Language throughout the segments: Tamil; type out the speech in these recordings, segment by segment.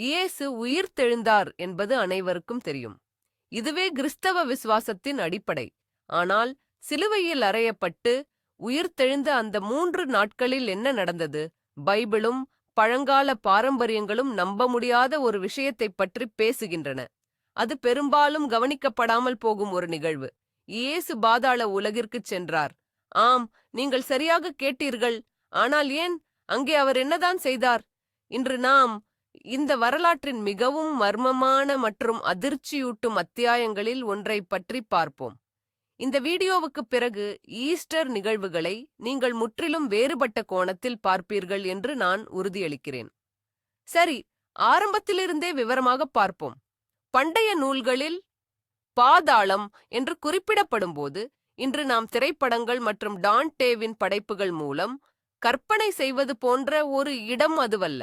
இயேசு உயிர்த்தெழுந்தார் என்பது அனைவருக்கும் தெரியும். இதுவே கிறிஸ்தவ விசுவாசத்தின் அடிப்படை. ஆனால் சிலுவையில் அறையப்பட்டு உயிர்த்தெழுந்த அந்த மூன்று நாட்களில் என்ன நடந்தது? பைபிளும் பழங்கால பாரம்பரியங்களும் நம்ப முடியாத ஒரு விஷயத்தைப் பற்றி பேசுகின்றன. அது பெரும்பாலும் கவனிக்கப்படாமல் போகும் ஒரு நிகழ்வு. இயேசு பாதாள உலகிற்குச் சென்றார். ஆம் நீங்கள் சரியாக கேட்டீர்கள். ஆனால் ஏன்? அங்கே அவர் என்னதான் செய்தார்? இன்று நாம் இந்த வரலாற்றின் மிகவும் மர்மமான மற்றும் அதிர்ச்சியூட்டும் அத்தியாயங்களில் ஒன்றைப் பற்றி பார்ப்போம். இந்த வீடியோவுக்குப் பிறகு ஈஸ்டர் நிகழ்வுகளை நீங்கள் முற்றிலும் வேறுபட்ட கோணத்தில் பார்ப்பீர்கள் என்று நான் உறுதியளிக்கிறேன். சரி ஆரம்பத்திலிருந்தே விவரமாக பார்ப்போம். பண்டைய நூல்களில் பாதாளம் என்று குறிப்பிடப்படும்போது இன்று நாம் திரைப்படங்கள் மற்றும் டான்டேவின் படைப்புகள் மூலம் கற்பனை செய்வது போன்ற ஒரு இடம் அதுவல்ல.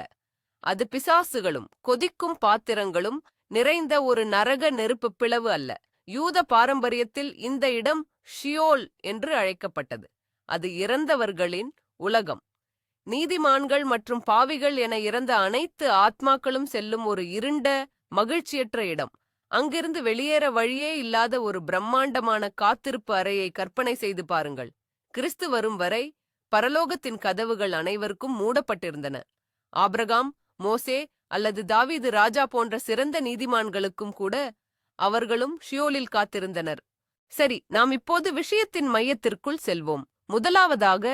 அது பிசாசுகளும் கொதிக்கும் பாத்திரங்களும் நிறைந்த ஒரு நரக நெருப்பு பிளவு அல்ல. யூத பாரம்பரியத்தில் இந்த இடம் ஷியோல் என்று அழைக்கப்பட்டது. அது இறந்தவர்களின் உலகம். நீதிமான்கள் மற்றும் பாவிகள் என இறந்த அனைத்து ஆத்மாக்களும் செல்லும் ஒரு இருண்ட மகிழ்ச்சியற்ற இடம். அங்கிருந்து வெளியேற வழியே இல்லாத ஒரு பிரம்மாண்டமான காத்திருப்பு அறையை கற்பனை செய்து பாருங்கள். கிறிஸ்து வரும் வரை பரலோகத்தின் கதவுகள் அனைவருக்கும் மூடப்பட்டிருந்தன. ஆபிரகாம் மோசே அல்லது தாவீது ராஜா போன்ற சிறந்த நீதிமான்களுக்கும் கூட அவர்களும் ஷியோலில் காத்திருந்தனர். சரி நாம் இப்போது விஷயத்தின் மையத்திற்குள் செல்வோம். முதலாவதாக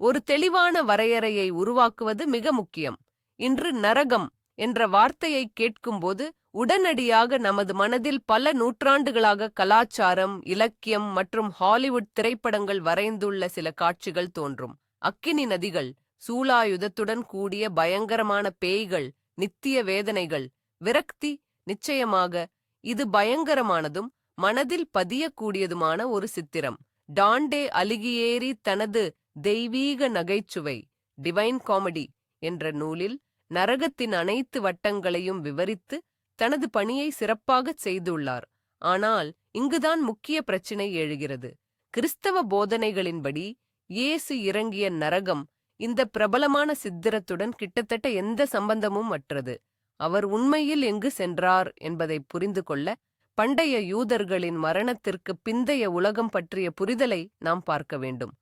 ஒரு தெளிவான வரையறையை உருவாக்குவது மிக முக்கியம். இன்று நரகம் என்ற வார்த்தையை கேட்கும்போது உடனடியாக நமது மனதில் பல நூற்றாண்டுகளாக கலாச்சாரம் இலக்கியம் மற்றும் ஹாலிவுட் திரைப்படங்கள் வரைந்துள்ள சில காட்சிகள் தோன்றும். அக்கினி நதிகள் சூலாயுதத்துடன் கூடிய பயங்கரமான பேய்கள் நித்திய வேதனைகள் விரக்தி நிச்சயமாக இது பயங்கரமானதும் மனதில் பதியக்கூடியதுமான ஒரு சித்திரம். டாண்டே அலிகியேரி தனது தெய்வீக நகைச்சுவை டிவைன் காமெடி என்ற நூலில் நரகத்தின் அனைத்து வட்டங்களையும் விவரித்து தனது பணியை சிறப்பாகச் செய்துள்ளார். ஆனால் இங்குதான் முக்கிய பிரச்சினை எழுகிறது. கிறிஸ்தவ போதனைகளின்படி இயேசு இறங்கிய நரகம் இந்த பிரபலமான சித்திரத்துடன் கிட்டத்தட்ட எந்த சம்பந்தமும் அற்றது. அவர் உண்மையில் எங்கு சென்றார் என்பதை புரிந்து கொள்ள பண்டைய யூதர்களின் மரணத்திற்கு பிந்தைய உலகம் பற்றிய புரிதலை நாம் பார்க்க வேண்டும்.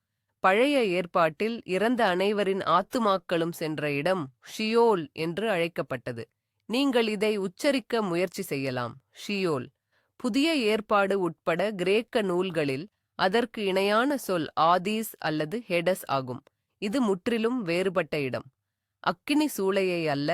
பழைய ஏற்பாட்டில் இறந்த அனைவரின் ஆத்துமாக்களும் சென்ற இடம் ஷியோல் என்று அழைக்கப்பட்டது. நீங்கள் இதை உச்சரிக்க முயற்சி செய்யலாம். ஷியோல். புதிய ஏற்பாடு உட்பட கிரேக்க நூல்களில் அதற்கு இணையான சொல் ஆதீஸ் அல்லது ஹெடஸ் ஆகும். இது முற்றிலும் வேறுபட்ட இடம். அக்கினி சூளையை அல்ல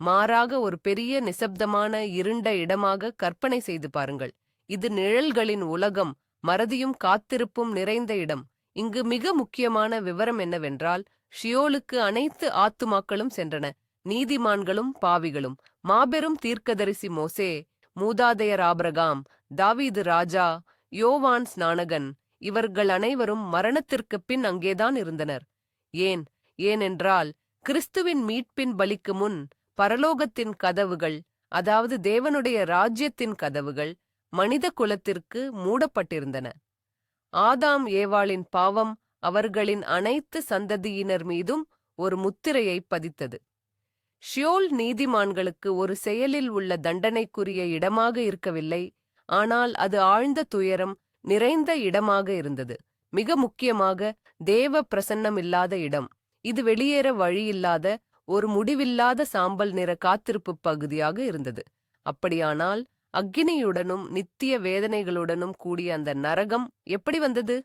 மாறாக ஒரு பெரிய நிசப்தமான இருண்ட இடமாக கற்பனை செய்து பாருங்கள். இது நிழல்களின் உலகம் மறதியும் காத்திருப்பும் நிறைந்த இடம். இங்கு மிக முக்கியமான விவரம் என்னவென்றால் ஷியோலுக்கு அனைத்து ஆத்துமாக்களும் சென்றன நீதிமான்களும் பாவிகளும். மாபெரும் தீர்க்கதரிசி மோசே மூதாதையர் ஆபிரகாம் தாவீது ராஜா யோவான் ஸ்நானகன் இவர்கள் அனைவரும் மரணத்திற்குப் பின் அங்கேதான் இருந்தனர். ஏன்? ஏனென்றால் கிறிஸ்துவின் மீட்பின் பலிக்கு முன் பரலோகத்தின் கதவுகள் அதாவது தேவனுடைய ராஜ்யத்தின் கதவுகள் மனித குலத்திற்கு மூடப்பட்டிருந்தன. ஆதாம் ஏவாளின் பாவம் அவர்களின் அனைத்து சந்ததியினர் மீதும் ஒரு முத்திரையை பதித்தது. ஷியோல் நீதிமான்களுக்கு ஒரு செயலில் உள்ள தண்டனைக்குரிய இடமாக இருக்கவில்லை ஆனால் அது ஆழ்ந்த துயரம் நிறைந்த இடமாக இருந்தது. மிக முக்கியமாக தேவ பிரசன்னமில்லாத இடம். இது வெளியேற வழியில்லாத ஒரு முடிவில்லாத சாம்பல் நிற காத்திருப்பு பகுதியாக இருந்தது. அப்படியானால் அக்கினியுடனும் நித்திய வேதனைகளுடனும் கூடிய அந்த நரகம் எப்படி வந்தது?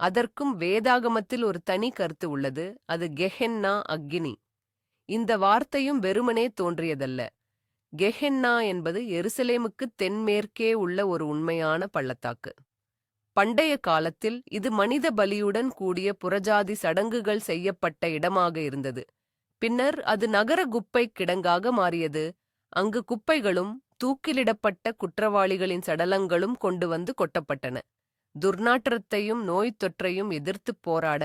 அதற்கும் வேதாகமத்தில் ஒரு தனி கருத்து உள்ளது அது கெஹென்னா அக்னி. இந்த வார்த்தையும் வெறுமனே தோன்றியதல்ல. கெஹென்னா என்பது எருசலேமுக்கு தென்மேற்கே உள்ள ஒரு உண்மையான பள்ளத்தாக்கு. பண்டைய காலத்தில் இது மனித பலியுடன் கூடிய புறஜாதி சடங்குகள் செய்யப்பட்ட இடமாக இருந்தது. பின்னர் அது நகர குப்பை கிடங்காக மாறியது. அங்கு குப்பைகளும் தூக்கிலிடப்பட்ட குற்றவாளிகளின் சடலங்களும் கொண்டு வந்து கொட்டப்பட்டன. துர்நாற்றத்தையும் நோய் தொற்றையும் எதிர்த்துப் போராட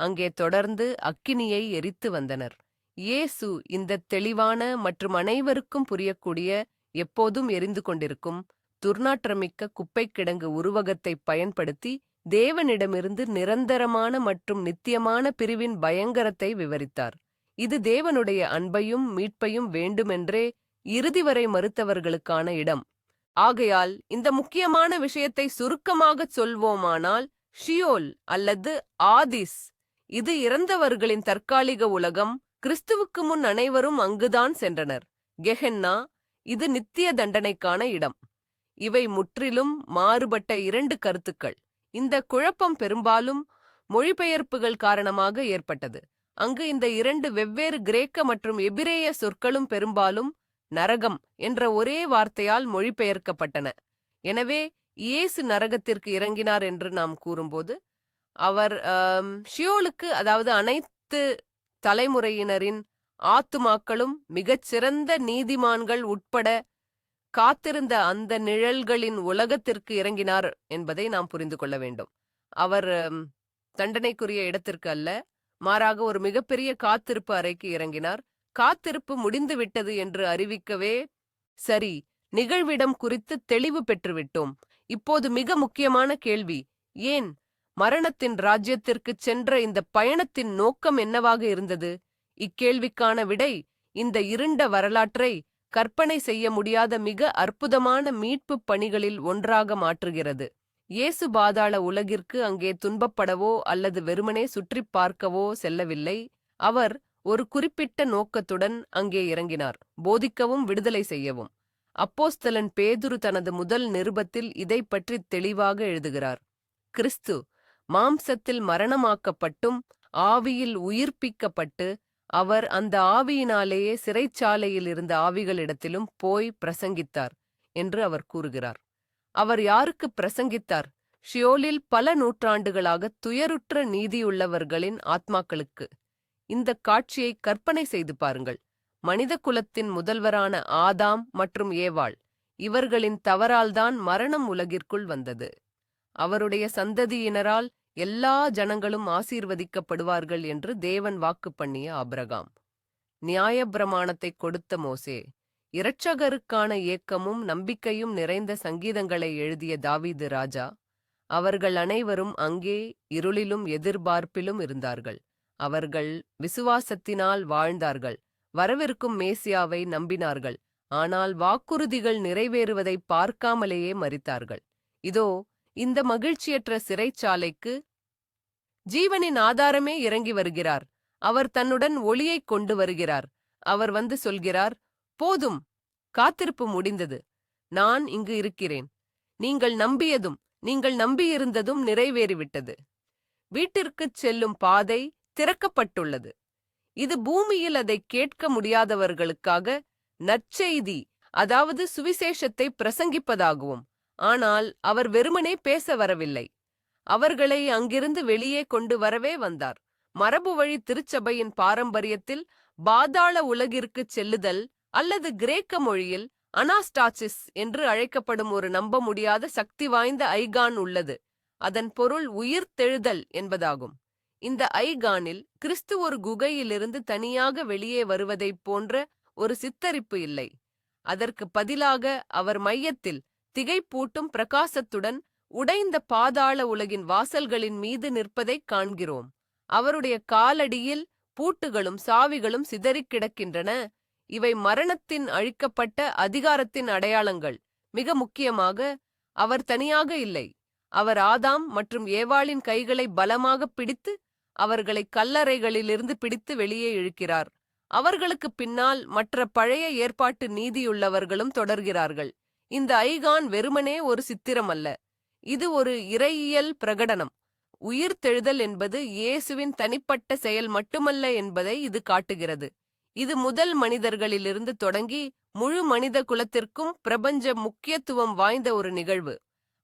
அங்கே தொடர்ந்து அக்கினியை எரித்து வந்தனர். இயேசு இந்த தெளிவான மற்றும் அனைவருக்கும் புரியக்கூடிய எப்போதும் எரிந்து கொண்டிருக்கும் துர்நாற்றமிக்க குப்பைக் கிடங்கு உருவகத்தை பயன்படுத்தி தேவனிடமிருந்து நிரந்தரமான மற்றும் நித்தியமான பிரிவின் பயங்கரத்தை விவரித்தார். இது தேவனுடைய அன்பையும் மீட்பையும் வேண்டுமென்றே இறுதி வரை மறுத்தவர்களுக்கான இடம். ஆகையால் இந்த முக்கியமான விஷயத்தை சுருக்கமாகச் சொல்வோமானால் ஷியோல் அல்லது ஆதிஸ் இது இறந்தவர்களின் தற்காலிக உலகம் கிறிஸ்துவுக்கு முன் அனைவரும் அங்குதான் சென்றனர். கெஹென்னா இது நித்திய தண்டனைக்கான இடம். இவை முற்றிலும் மாறுபட்ட இரண்டு கருத்துக்கள். இந்த குழப்பம் பெரும்பாலும் மொழிபெயர்ப்புகள் காரணமாக ஏற்பட்டது. அங்கு இந்த இரண்டு வெவ்வேறு கிரேக்க மற்றும் எபிரேய சொற்களும் பெரும்பாலும் நரகம் என்ற ஒரே வார்த்தையால் மொழிபெயர்க்கப்பட்டன. எனவே இயேசு நரகத்திற்கு இறங்கினார் என்று நாம் கூறும்போது அவர் ஷியோலுக்கு அதாவது அனைத்து தலைமுறையினரின் ஆத்துமாக்களும் மிகச்சிறந்த நீதிமான்கள் உட்பட காத்திருந்த அந்த நிழல்களின் உலகத்திற்கு இறங்கினார் என்பதை நாம் புரிந்து கொள்ள வேண்டும். அவர் தண்டனைக்குரிய இடத்திற்கு அல்ல மாறாக ஒரு மிகப்பெரிய காத்திருப்பு அறைக்கு இறங்கினார். காத்திருப்பு முடிந்து விட்டது என்று அறிவிக்கவே சரி நிகழ்விடம் குறித்து தெளிவு பெற்றுவிட்டோம் இப்போது மிக முக்கியமான கேள்வி ஏன் மரணத்தின் ராஜ்யத்திற்குச் சென்ற இந்த பயணத்தின் நோக்கம் என்னவாக இருந்தது? இக்கேள்விக்கான விடை இந்த இருண்ட வரலாற்றை கற்பனை செய்ய முடியாத மிக அற்புதமான மீட்புப் பணிகளில் ஒன்றாக மாற்றுகிறது. இயேசு பாதாள உலகிற்கு அங்கே துன்பப்படவோ அல்லது வெறுமனே சுற்றிப் பார்க்கவோ செல்லவில்லை. அவர் ஒரு குறிப்பிட்ட நோக்கத்துடன் அங்கே இறங்கினார். போதிக்கவும் விடுதலை செய்யவும். அப்போஸ்தலன் பேதுரு தனது முதல் நிருபத்தில் இதைப் பற்றி தெளிவாக எழுதுகிறார். கிறிஸ்து மாம்சத்தில் மரணமாக்கப்பட்டும் ஆவியில் உயிர்ப்பிக்கப்பட்டு அவர் அந்த ஆவியினாலேயே சிறைச்சாலையில் இருந்த ஆவிகளிடத்திலும் போய் பிரசங்கித்தார் என்று அவர் கூறுகிறார். அவர் யாருக்கு பிரசங்கித்தார்? ஷியோலில் பல நூற்றாண்டுகளாக துயருற்ற நீதியுள்ளவர்களின் ஆத்மாக்களுக்கு. இந்த காட்சியை கற்பனை செய்து பாருங்கள். மனித குலத்தின் முதல்வரான ஆதாம் மற்றும் ஏவாள் இவர்களின் தவறால்தான் மரணம் உலகிற்குள் வந்தது. அவருடைய சந்ததியினரால் எல்லா ஜனங்களும் ஆசீர்வதிக்கப்படுவார்கள் என்று தேவன் வாக்கு பண்ணிய அப்ரகாம் நியாயப்பிரமாணத்தை கொடுத்த மோசே இரட்சகருக்கான ஏக்கமும் நம்பிக்கையும் நிறைந்த சங்கீதங்களை எழுதிய தாவீது ராஜா அவர்கள் அனைவரும் அங்கே இருளிலும் எதிர்பார்ப்பிலும் இருந்தார்கள். அவர்கள் விசுவாசத்தினால் வாழ்ந்தார்கள் வரவிருக்கும் மேசியாவை நம்பினார்கள் ஆனால் வாக்குறுதிகள் நிறைவேறுவதை பார்க்காமலேயே மறித்தார்கள் இதோ இந்த மகிழ்ச்சியற்ற சிறைச்சாலைக்கு ஜீவனின் ஆதாரமே இறங்கி வருகிறார். அவர் தன்னுடன் ஒளியைக் கொண்டு வருகிறார். அவர் வந்து சொல்கிறார் போதும் காத்திருப்பு முடிந்தது. நான் இங்கு இருக்கிறேன். நீங்கள் நம்பியதும் நீங்கள் நம்பியிருந்ததும் நிறைவேறிவிட்டது. வீட்டிற்குச் செல்லும் பாதை திறக்கப்பட்டுள்ளது. இது பூமியில் அதை கேட்க முடியாதவர்களுக்காக நற்செய்தி அதாவது சுவிசேஷத்தை பிரசங்கிப்பதாகவும் ஆனால் அவர் வெறுமனே பேச வரவில்லை. அவர்களை அங்கிருந்து வெளியே கொண்டு வரவே வந்தார். மரபு வழி திருச்சபையின் பாரம்பரியத்தில் பாதாள உலகிற்குச் செல்லுதல் அல்லது கிரேக்க மொழியில் அனாஸ்டாசிஸ் என்று அழைக்கப்படும் ஒரு நம்ப முடியாத சக்தி வாய்ந்த ஐகான் உள்ளது. அதன் பொருள் உயிர் தெழுதல் என்பதாகும். இந்த ஐகானில் கிறிஸ்து ஒரு குகையிலிருந்து தனியாக வெளியே வருவதைப் போன்ற ஒரு சித்தரிப்பு இல்லை. அதற்கு பதிலாக அவர் மையத்தில் திகைப்பூட்டும் பிரகாசத்துடன் உடைந்த பாதாள உலகின் வாசல்களின் மீது நிற்பதைக் காண்கிறோம். அவருடைய காலடியில் பூட்டுகளும் சாவிகளும் சிதறிக் கிடக்கின்றன. இவை மரணத்தின் அழிக்கப்பட்ட அதிகாரத்தின் அடையாளங்கள். மிக முக்கியமாக அவர் தனியாக இல்லை. அவர் ஆதாம் மற்றும் ஏவாளின் கைகளை பலமாக பிடித்து அவர்களை கல்லறைகளிலிருந்து பிடித்து வெளியே இழுக்கிறார். அவர்களுக்கு பின்னால் மற்ற பழைய ஏற்பாட்டு நீதியுள்ளவர்களும் தொடர்கிறார்கள். இந்த ஐகான் வெறுமனே ஒரு சித்திரம் அல்ல இது ஒரு இறையியல் பிரகடனம். உயிர்த்தெழுதல் என்பது இயேசுவின் தனிப்பட்ட செயல் மட்டுமல்ல என்பதை இது காட்டுகிறது. இது முதல் மனிதர்களிலிருந்து தொடங்கி முழு மனித குலத்திற்கும் பிரபஞ்ச முக்கியத்துவம் வாய்ந்த ஒரு நிகழ்வு.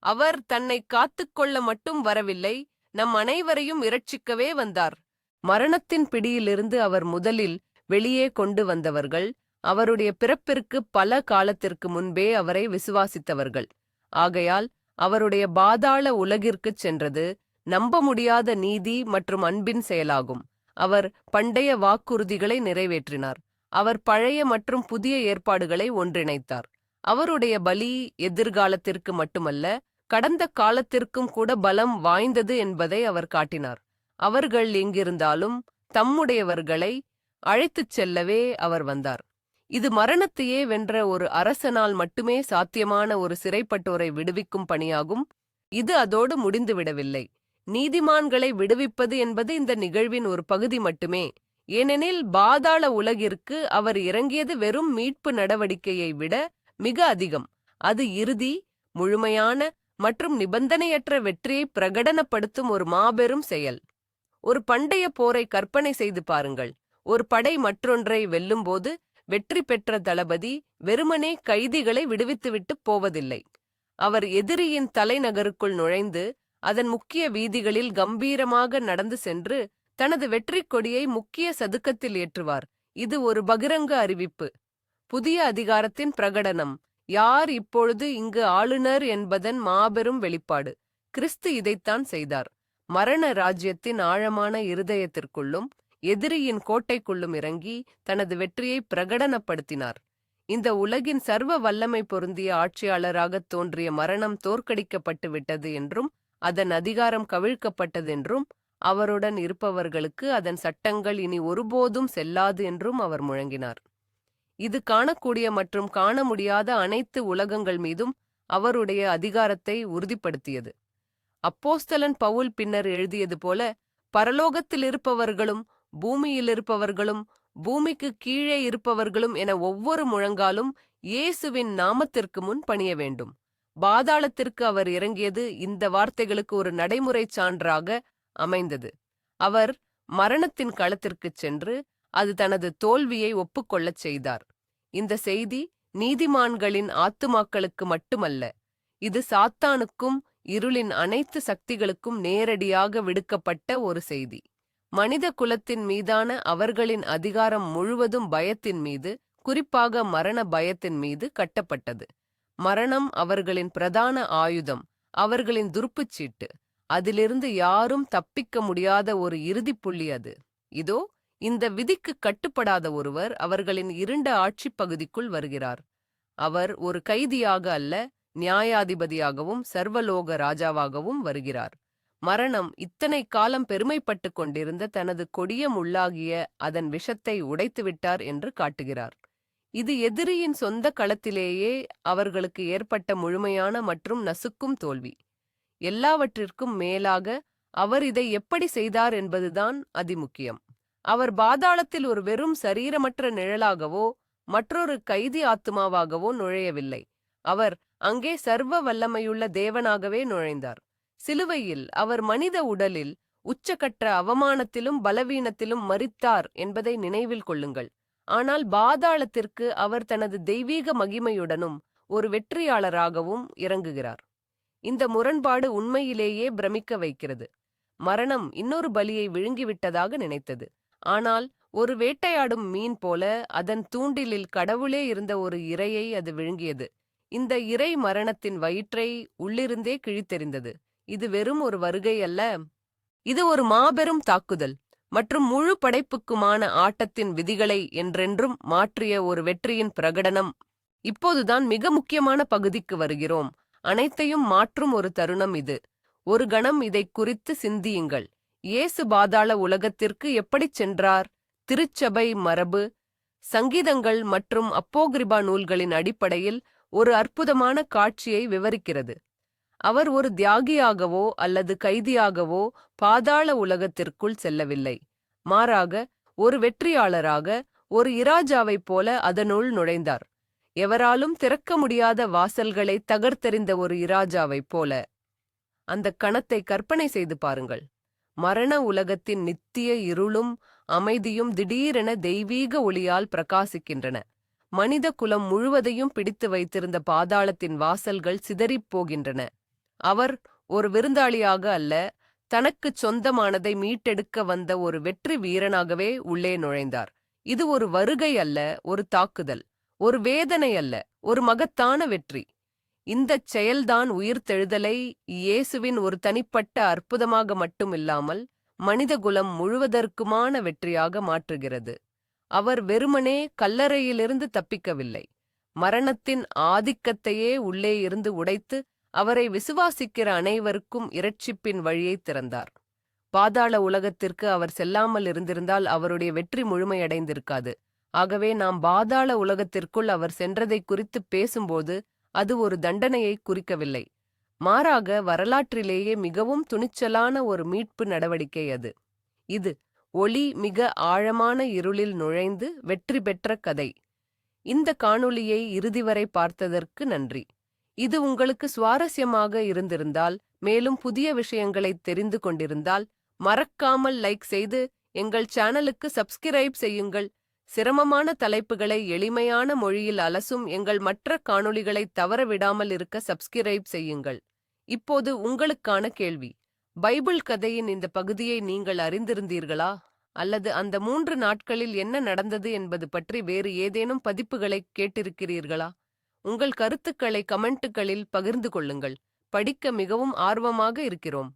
அவர் தன்னை காத்துக்கொள்ள மட்டும் வரவில்லை நம் அனைவரையும் இரட்சிக்கவே வந்தார். மரணத்தின் பிடியிலிருந்து அவர் முதலில் வெளியே கொண்டு வந்தவர்கள் அவருடைய பிறப்பிற்கு பல காலத்திற்கு முன்பே அவரை விசுவாசித்தவர்கள். ஆகையால் அவருடைய பாதாள உலகிற்குச் சென்றது நம்ப முடியாத நீதி மற்றும் அன்பின் செயலாகும். அவர் பண்டைய வாக்குறுதிகளை நிறைவேற்றினார். அவர் பழைய மற்றும் புதிய ஏற்பாடுகளை ஒன்றிணைத்தார். அவருடைய பலி எதிர்காலத்திற்கு மட்டுமல்ல கடந்த காலத்திற்கும் கூட பலம் வாய்ந்தது என்பதை அவர் காட்டினார். அவர்கள் எங்கிருந்தாலும் தம்முடையவர்களை அழைத்துச் செல்லவே அவர் வந்தார். இது மரணத்தையே வென்ற ஒரு அரசனால் மட்டுமே சாத்தியமான ஒரு சிறைப்பட்டோரை விடுவிக்கும் பணியாகும். இது அதோடு முடிந்துவிடவில்லை நீதிமான்களை விடுவிப்பது என்பது இந்த நிகழ்வின் ஒரு பகுதி மட்டுமே. ஏனெனில் பாதாள உலகிற்கு அவர் இறங்கியது வெறும் மீட்பு நடவடிக்கையை விட மிக அதிகம். அது இறுதி முழுமையான மற்றும் நிபந்தனையற்ற வெற்றியை பிரகடனப்படுத்தும் ஒரு மாபெரும் செயல். ஒரு பண்டைய போரை கற்பனை செய்து பாருங்கள். ஒரு படை மற்றொன்றை வெல்லும்போது வெற்றி பெற்ற தளபதி வெறுமனே கைதிகளை விடுவித்துவிட்டு போவதில்லை. அவர் எதிரியின் தலைநகருக்குள் நுழைந்து அதன் முக்கிய வீதிகளில் கம்பீரமாக நடந்து சென்று தனது வெற்றிக் கொடியை முக்கிய சதுக்கத்தில் ஏற்றுவார். இது ஒரு பகிரங்க அறிவிப்பு. புதிய அதிகாரத்தின் பிரகடனம் யார் இப்பொழுது இங்கு ஆளுநர் என்பதன் மாபெரும் வெளிப்பாடு. கிறிஸ்து இதைத்தான் செய்தார். மரண ராஜ்யத்தின் ஆழமான இருதயத்திற்குள்ளும் எதிரியின் கோட்டைக்குள்ளும் இறங்கி தனது வெற்றியை பிரகடனப்படுத்தினார். இந்த உலகின் சர்வ வல்லமை பொருந்திய ஆட்சியாளராகத் தோன்றிய மரணம் தோற்கடிக்கப்பட்டு விட்டது என்றும் அதன் அதிகாரம் கவிழ்க்கப்பட்டதென்றும் அவருடன் இருப்பவர்களுக்கு அதன் சட்டங்கள் இனி ஒருபோதும் செல்லாது என்றும் அவர் முழங்கினார். இது காணக்கூடிய மற்றும் காண முடியாத அனைத்து உலகங்கள் மீதும் அவருடைய அதிகாரத்தை உறுதிப்படுத்தியது. அப்போஸ்தலன் பவுல் பின்னர் எழுதியது போல பரலோகத்தில் இருப்பவர்களும் பூமியில் இருப்பவர்களும் பூமிக்கு கீழே இருப்பவர்களும் என ஒவ்வொரு முழங்காலும் இயேசுவின் நாமத்திற்கு முன் பணிய வேண்டும். பாதாளத்திற்கு அவர் இறங்கியது இந்த வார்த்தைகளுக்கு ஒரு நடைமுறை சான்றாக அமைந்தது. அவர் மரணத்தின் களத்திற்குச் சென்று அது தனது தோல்வியை ஒப்புக்கொள்ளச் செய்தார். இந்த செய்தி நீதிமான்களின் ஆத்துமாக்களுக்கு மட்டுமல்ல இது சாத்தானுக்கும் இருளின் அனைத்து சக்திகளுக்கும் நேரடியாக விடுக்கப்பட்ட ஒரு செய்தி. மனித குலத்தின் மீதான அவர்களின் அதிகாரம் முழுவதும் பயத்தின் மீது குறிப்பாக மரண பயத்தின் மீது கட்டப்பட்டது. மரணம் அவர்களின் பிரதான ஆயுதம் அவர்களின் துருப்புச்சீட்டு. அதிலிருந்து யாரும் தப்பிக்க முடியாத ஒரு இறுதிப் புள்ளி அது. இதோ இந்த விதிக்கு கட்டுப்படாத ஒருவர் அவர்களின் இருண்ட ஆட்சிப் பகுதிக்குள் வருகிறார். அவர் ஒரு கைதியாக அல்ல நியாயாதிபதியாகவும் சர்வலோக ராஜாவாகவும் வருகிறார். மரணம் இத்தனை காலம் பெருமைப்பட்டு கொண்டிருந்த தனது கொடிய முள்ளாகிய அதன் விஷத்தை உடைத்துவிட்டார் என்று காட்டுகிறார். இது எதிரியின் சொந்த களத்திலேயே அவர்களுக்கு ஏற்பட்ட முழுமையான மற்றும் நசுக்கும் தோல்வி. எல்லாவற்றிற்கும் மேலாக அவர் இதை எப்படி செய்தார் என்பதுதான் அதிமுக்கியம். அவர் பாதாளத்தில் ஒரு வெறும் சரீரமற்ற நிழலாகவோ மற்றொரு கைதி ஆத்துமாவாகவோ நுழையவில்லை. அவர் அங்கே சர்வ வல்லமையுள்ள தேவனாகவே நுழைந்தார். சிலுவையில் அவர் மனித உடலில் உச்சக்கற்ற அவமானத்திலும் பலவீனத்திலும் மறித்தார் என்பதை நினைவில் கொள்ளுங்கள். ஆனால் பாதாளத்திற்கு அவர் தனது தெய்வீக மகிமையுடனும் ஒரு வெற்றியாளராகவும் இறங்குகிறார். இந்த முரண்பாடு உண்மையிலேயே பிரமிக்க வைக்கிறது. மரணம் இன்னொரு பலியை விழுங்கிவிட்டதாக நினைத்தது. ஆனால் ஒரு வேட்டையாடும் மீன் போல அதன் தூண்டிலில் கடவுளே இருந்த ஒரு இரையை அது விழுங்கியது. இந்த இறை மரணத்தின் வயிற்றை உள்ளிருந்தே கிழித்தெறிந்தது. இது வெறும் ஒரு வருகை அல்ல. இது ஒரு மாபெரும் தாக்குதல் மற்றும் முழு படைப்புக்குமான ஆட்டத்தின் விதிகளை என்றென்றும் மாற்றிய ஒரு வெற்றியின் பிரகடனம். இப்போதுதான் மிக முக்கியமான பகுதிக்கு வருகிறோம். அனைத்தையும் மாற்றும் ஒரு தருணம் இது. ஒரு கணம் இதைக் குறித்து சிந்தியுங்கள். இயேசு பாதாள உலகத்திற்கு எப்படிச் சென்றார்? திருச்சபை மரபு சங்கீதங்கள் மற்றும் அப்போகிரிபா நூல்களின் அடிப்படையில் ஒரு அற்புதமான காட்சியை விவரிக்கிறது. அவர் ஒரு தியாகியாகவோ அல்லது கைதியாகவோ பாதாள உலகத்திற்குள் செல்லவில்லை. மாறாக ஒரு வெற்றியாளராக ஒரு இராஜாவைப் போல அதனுள் நுழைந்தார். எவராலும் திறக்க முடியாத வாசல்களை தகர்த்தெறிந்த ஒரு இராஜாவைப் போல. அந்த கணத்தை கற்பனை செய்து பாருங்கள். மரண உலகத்தின் நித்திய இருளும் அமைதியும் திடீரென தெய்வீக ஒளியால் பிரகாசிக்கின்றன. மனித குலம் முழுவதையும் பிடித்து வைத்திருந்த பாதாளத்தின் வாசல்கள் சிதறிப் போகின்றன. அவர் ஒரு விருந்தாளியாக அல்ல தனக்குச் சொந்தமானதை மீட்டெடுக்க வந்த ஒரு வெற்றி வீரனாகவே உள்ளே நுழைந்தார். இது ஒரு வருகை அல்ல ஒரு தாக்குதல் ஒரு வேதனை அல்ல ஒரு மகத்தான வெற்றி. இந்தச் செயல்தான் உயிர்த்தெழுதலை இயேசுவின் ஒரு தனிப்பட்ட அற்புதமாக மட்டுமில்லாமல் மனிதகுலம் முழுவதற்குமான வெற்றியாக மாற்றுகிறது. அவர் வெறுமனே கல்லறையிலிருந்து தப்பிக்கவில்லை மரணத்தின் ஆதிக்கத்தையே உள்ளே இருந்து உடைத்து அவரை விசுவாசிக்கிற அனைவருக்கும் இரட்சிப்பின் வழியைத் திறந்தார். பாதாள உலகத்திற்கு அவர் செல்லாமல் இருந்திருந்தால் அவருடைய வெற்றி முழுமையடைந்திருக்காது. ஆகவே நாம் பாதாள உலகத்திற்குள் அவர் சென்றதை குறித்து பேசும்போது அது ஒரு தண்டனையை குறிக்கவில்லை. மாறாக வரலாற்றிலேயே மிகவும் துணிச்சலான ஒரு மீட்பு நடவடிக்கை அது. இது ஒளி மிக ஆழமான இருளில் நுழைந்து வெற்றி பெற்ற கதை. இந்த காணொளியை இறுதி வரை பார்த்ததற்கு நன்றி. இது உங்களுக்கு சுவாரஸ்யமாக இருந்திருந்தால் மேலும் புதிய விஷயங்களை தெரிந்து கொண்டிருந்தால் மறக்காமல் லைக் செய்து எங்கள் சேனலுக்கு சப்ஸ்கிரைப் செய்யுங்கள். சிரமமான தலைப்புகளை எளிமையான மொழியில் அலசும் எங்கள் மற்ற காணொளிகளை தவறவிடாமல் இருக்க சப்ஸ்கிரைப் செய்யுங்கள். இப்போது உங்களுக்கான கேள்வி. பைபிள் கதையின் இந்த பகுதியை நீங்கள் அறிந்திருந்தீர்களா? அல்லது அந்த மூன்று நாட்களில் என்ன நடந்தது என்பது பற்றி வேறு ஏதேனும் பதிப்புகளை கேட்டிருக்கிறீர்களா? உங்கள் கருத்துக்களை கமெண்ட்டுகளில் பகிர்ந்து கொள்ளுங்கள். படிக்க மிகவும் ஆர்வமாக இருக்கிறோம்.